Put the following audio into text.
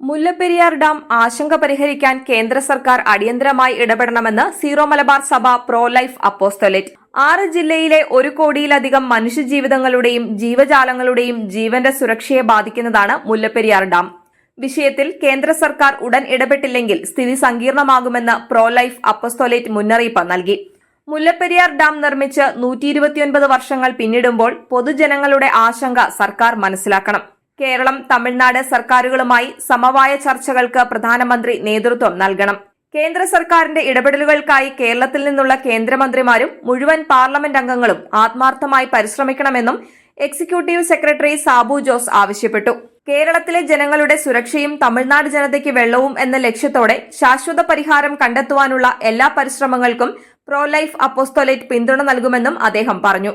Mullaperiyar dam ആശങ്ക പരിഹരിക്കാൻ കേന്ദ്ര സർക്കാർ അടിയന്തരമായി ഇടപെടണമെന്ന് സീറോ മലബാർ സഭ പ്രോ ലൈഫ് അപ്പോസ്തലേറ്റ്. ആറ് ജില്ലയിലെ ഒരു കോടിയിലധികം മനുഷ്യജീവിതങ്ങളുടെയും ജീവജാലങ്ങളുടെയും ജീവന്റെ സുരക്ഷയെ ബാധിക്കുന്നതാണ് മുല്ലപ്പെരിയാർ ഡാം. വിഷയത്തിൽ കേന്ദ്ര സർക്കാർ ഉടൻ ഇടപെട്ടില്ലെങ്കിൽ സ്ഥിതി സങ്കീർണമാകുമെന്ന് പ്രോ ലൈഫ് അപ്പസ്തോലേറ്റ് മുന്നറിയിപ്പ് നൽകി. മുല്ലപ്പെരിയാർ ഡാം നിർമ്മിച്ച് നൂറ്റി വർഷങ്ങൾ പിന്നിടുമ്പോൾ പൊതുജനങ്ങളുടെ ആശങ്ക സർക്കാർ മനസ്സിലാക്കണം. കേരളം തമിഴ്നാട് സർക്കാരുകളുമായി സമവായ ചർച്ചകൾക്ക് പ്രധാനമന്ത്രി നേതൃത്വം നൽകണം. കേന്ദ്ര സർക്കാരിന്റെ ഇടപെടലുകൾക്കായി കേരളത്തിൽ നിന്നുള്ള കേന്ദ്രമന്ത്രിമാരും മുഴുവൻ പാർലമെന്റ് അംഗങ്ങളും ആത്മാർത്ഥമായി പരിശ്രമിക്കണമെന്നും എക്സിക്യൂട്ടീവ് സെക്രട്ടറി സാബു ജോസ് ആവശ്യപ്പെട്ടു. കേരളത്തിലെ ജനങ്ങളുടെ സുരക്ഷയും തമിഴ്നാട് ജനതയ്ക്ക് വെള്ളവും എന്ന ലക്ഷ്യത്തോടെ ശാശ്വത പരിഹാരം കണ്ടെത്തുവാനുള്ള എല്ലാ പരിശ്രമങ്ങൾക്കും പ്രോ ലൈഫ് അപ്പോസ്തോലേറ്റ് പിന്തുണ നൽകുമെന്നും അദ്ദേഹം പറഞ്ഞു.